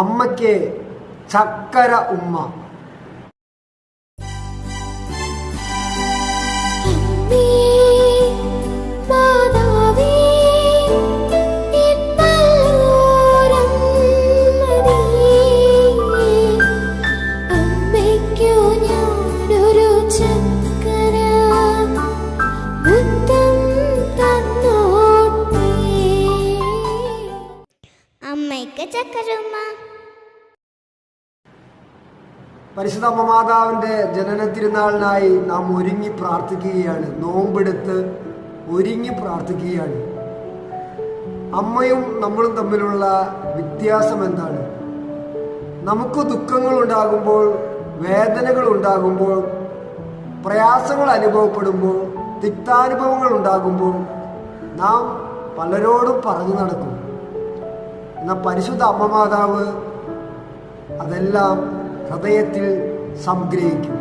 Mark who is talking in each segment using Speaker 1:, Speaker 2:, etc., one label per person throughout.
Speaker 1: അമ്മയ്ക്ക് ചക്കര ഉമ്മ.
Speaker 2: ചക്കരം
Speaker 1: പരിശുദ്ധ അമ്മമാതാവിന്റെ ജനന തിരുനാളിനായി നാം ഒരുങ്ങി പ്രാർത്ഥിക്കുകയാണ്. നോമ്പെടുത്ത് ഒരുങ്ങി പ്രാർത്ഥിക്കുകയാണ്. അമ്മയും നമ്മളും തമ്മിലുള്ള വ്യത്യാസം എന്താണ്? നമുക്ക് ദുഃഖങ്ങൾ ഉണ്ടാകുമ്പോൾ വേദനകൾ ഉണ്ടാകുമ്പോൾ പ്രയാസങ്ങൾ അനുഭവപ്പെടുമ്പോൾ തിക്താനുഭവങ്ങൾ ഉണ്ടാകുമ്പോൾ നാം പലരോടും പറഞ്ഞു നടക്കും. എന്നാൽ പരിശുദ്ധ അമ്മ മാതാവ് അതെല്ലാം ഹൃദയത്തിൽ സംഗ്രഹിക്കും.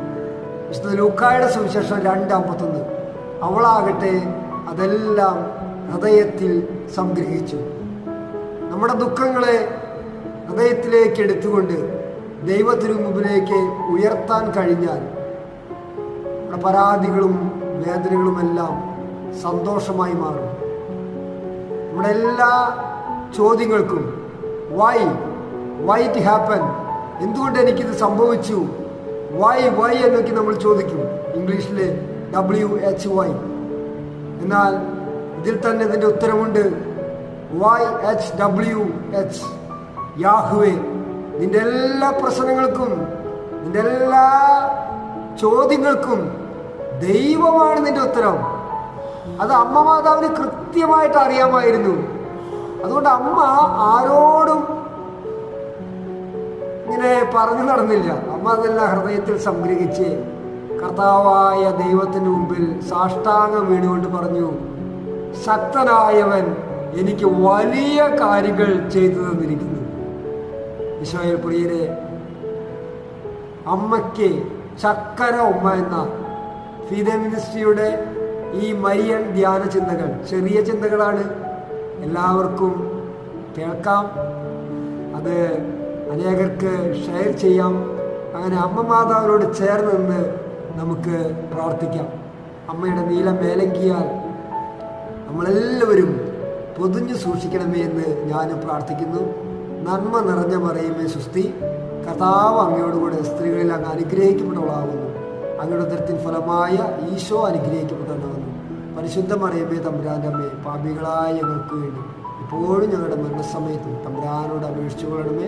Speaker 1: വിശുദ്ധ ലൂക്കായുടെ സുവിശേഷം രണ്ട് അമ്പത്തൊന്ന് അവളാകട്ടെ അതെല്ലാം ഹൃദയത്തിൽ സംഗ്രഹിച്ചു. നമ്മുടെ ദുഃഖങ്ങളെ ഹൃദയത്തിലേക്ക് എടുത്തുകൊണ്ട് ദൈവത്തിനു മുമ്പിലേക്ക് ഉയർത്താൻ കഴിഞ്ഞാൽ നമ്മുടെ പരാതികളും വേദനകളുമെല്ലാം സന്തോഷമായി മാറും. നമ്മുടെ എല്ലാ ചോദ്യങ്ങൾക്കും വൈ വൈ ഇറ്റ് ഹാപ്പൻ എന്തുകൊണ്ട് എനിക്കിത് സംഭവിച്ചു? വൈ വൈ എന്നൊക്കെ നമ്മൾ ചോദിക്കും. ഇംഗ്ലീഷിൽ ഡബ്ല്യു എച്ച് വൈ എന്നാൽ ഇതിൽ തന്നെ ഇതിന്റെ ഉത്തരമുണ്ട്. വൈ എച്ച് ഡബ്ല്യു എച്ച് യാഹുവേ നിന്റെ എല്ലാ പ്രശ്നങ്ങൾക്കും നിന്റെ എല്ലാ ചോദ്യങ്ങൾക്കും ദൈവമാണ് നിന്റെ ഉത്തരം. അത് അമ്മ മാതാവിന് കൃത്യമായിട്ട് അറിയാമായിരുന്നു. അതുകൊണ്ട് അമ്മ ആരോടും ഇങ്ങനെ പറഞ്ഞു നടന്നില്ല. അമ്മ അതെല്ലാം ഹൃദയത്തിൽ സംഗ്രഹിച്ച് കർത്താവായ ദൈവത്തിന് മുമ്പിൽ സാഷ്ടാംഗം വീണുകൊണ്ട് പറഞ്ഞു ശക്തനായവൻ എനിക്ക് വലിയ കാര്യങ്ങൾ ചെയ്തു തന്നിരിക്കുന്നു. ഈശോയിൽ പ്രിയരെ അമ്മയ്ക്ക് ചക്കര ഉമ്മ എന്ന ഫീത മിനിസ്ട്രിയുടെ ഈ മരിയൻ ധ്യാന ചിന്തകൾ ചെറിയ ചിന്തകളാണ്. എല്ലാവർക്കും കേൾക്കാം. അത് അനേകർക്ക് ഷെയർ ചെയ്യാം. അങ്ങനെ അമ്മ മാതാവിനോട് ചേർന്ന് നമുക്ക് പ്രാർത്ഥിക്കാം. അമ്മയുടെ നീല മേലങ്കിയാൽ നമ്മളെല്ലാവരും പൊതിഞ്ഞു സൂക്ഷിക്കണമേ എന്ന് ഞാനും പ്രാർത്ഥിക്കുന്നു. നന്മ നിറഞ്ഞ മറിയുമേ സുസ്തി കർത്താവ് അങ്ങയോടുകൂടെ സ്ത്രീകളിൽ അങ്ങ് അനുഗ്രഹിക്കപ്പെട്ടവളാകുന്നു. അങ്ങയുടെ ഉദരത്തിൻ ഫലമായ ഈശോ അനുഗ്രഹിക്കപ്പെട്ടവളാകുന്നു പരിശുദ്ധ മറിയമേ തമ്പുരാന്റെ അമ്മേ പാപികളായ ഞങ്ങൾക്ക് വേണ്ടി ഇപ്പോഴും ഞങ്ങളുടെ മരണസമയത്തും തമ്പുരാനോട് അപേക്ഷിച്ചു കൊള്ളണമേ